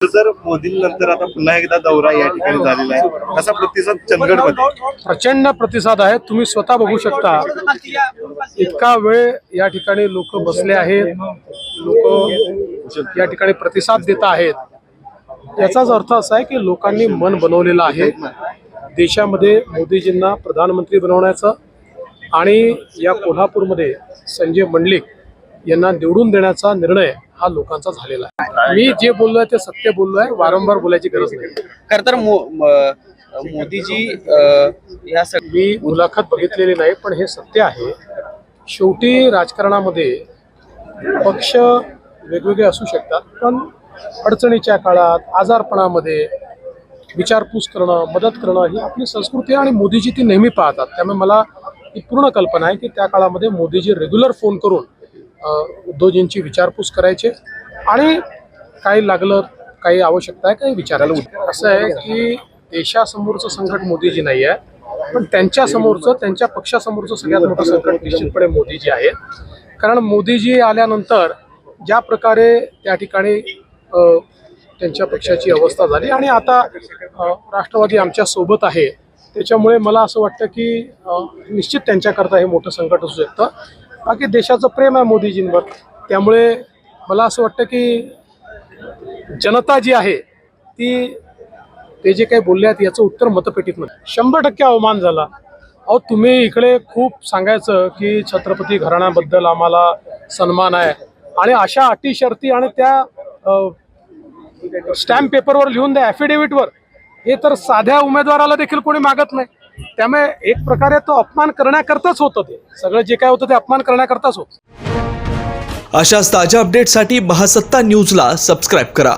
जर मोदींनंतर आता पुन्हा एकदा दौरा या ठिकाणी झालेला आहे असा प्रतिसाद चंदगडमध्ये प्रचंड प्रतिसाद आहे. तुम्ही स्वतः बघू शकता इतका वेळ या ठिकाणी लोक बसले आहेत लोक या ठिकाणी प्रतिसाद देत आहेत. याचाच अर्थ असा आहे की लोकांनी मन बनवलेलं आहे. देशामध्ये मोदीजींना प्रधानमंत्री बनवण्याचं आणि या कोल्हापूरमध्ये संजय मंडलिक यांना निवडून देण्याचा निर्णय हा लोकांचा झालेला आहे. मी जे बोललोय ते सत्य बोललोय वारंवार बोलायची गरज नाही. खर तर मोदीजी या मी मुलाखत बघितलेली नाही पण हे सत्य आहे. शेवटी राजकारणामध्ये पक्ष वेगवेगळे असू शकतात पण अडचणीच्या काळात आजारपणामध्ये विचारपूस करणं मदत करणं ही आपली संस्कृती आहे आणि मोदीजी ती नेहमी पाहतात. त्यामुळे मला ही पूर्ण कल्पना आहे की त्या काळामध्ये मोदीजी रेग्युलर फोन करून उद्धवजींची विचारपूस करायचे. आणि काही लागलं काही आवश्यकता आहे काही विचारायला उठ असं आहे की देशासमोरचं संकट मोदीजी नाही आहे पण त्यांच्यासमोरचं त्यांच्या पक्षासमोरचं सगळ्यात मोठं संकट निश्चितपणे मोदीजी आहेत कारण मोदीजी आल्यानंतर ज्या प्रकारे त्या ठिकाणी त्यांच्या पक्षाची अवस्था झाली. आणि आता राष्ट्रवादी आमच्यासोबत आहे. त्याच्यामुळे मला असं वाटतं की निश्चित त्यांच्याकरता हे मोठं संकट असू शकतं. बाकी देशाचं प्रेम आहे मोदीजींवर. त्यामुळे मला असं वाटतं की जनता जी आहे ती ते जे काही बोलले आहेत याचं उत्तर मतपेटीत नाही शंभर टक्के अवमान झाला. अहो तुम्ही इकडे खूप सांगायचं की छत्रपती घराण्याबद्दल आम्हाला सन्मान आहे. आणि अशा अटी शर्ती आणि त्या स्टॅम्प पेपरवर लिहून द्या ॲफिडेव्हिटवर हे तर साध्या उमेदवाराला देखील कोणी मागत नाही. त्यामुळे एक प्रकारे तो अपमान करण्याकरताच होतं ते. सगळं जे काय होतं ते अपमान करण्याकरताच होतं. अशाच ताज्या अपडेटसाठी महासत्ता न्यूजला सबस्क्राईब करा.